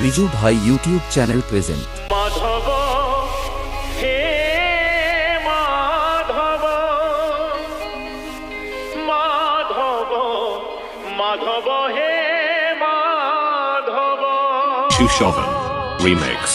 রিজু ভাই YouTube channel present. Madhav হে মাধব মাধব মাধব হে Madhav. Shushovan remix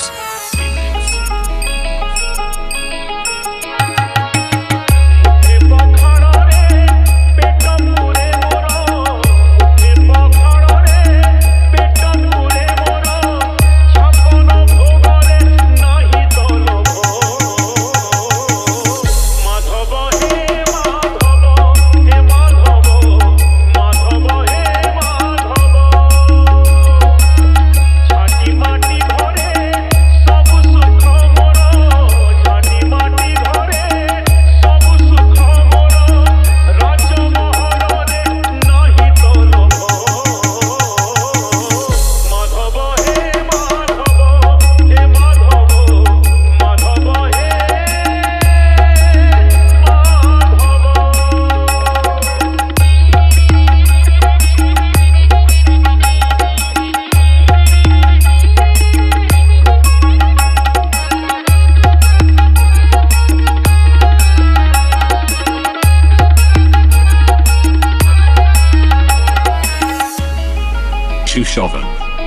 Shushovan.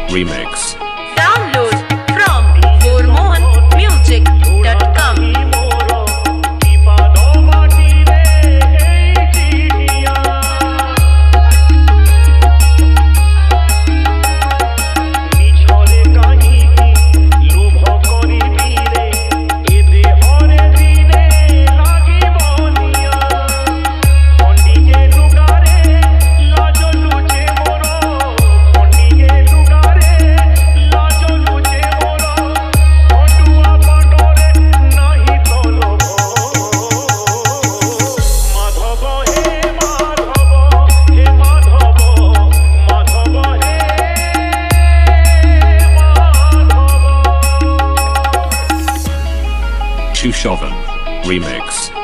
Remix. Download Chushovan. Remix.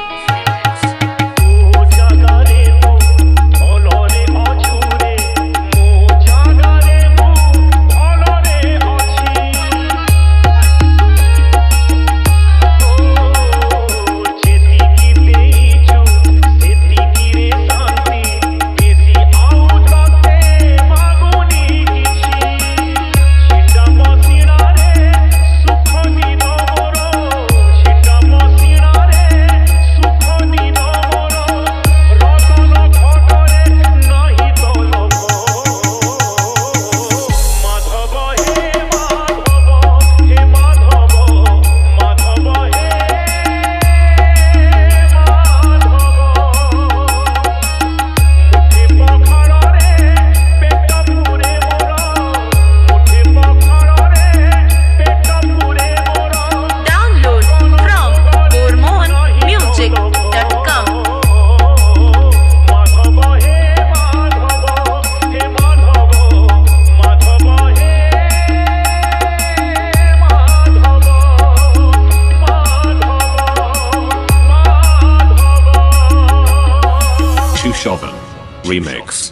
Remix.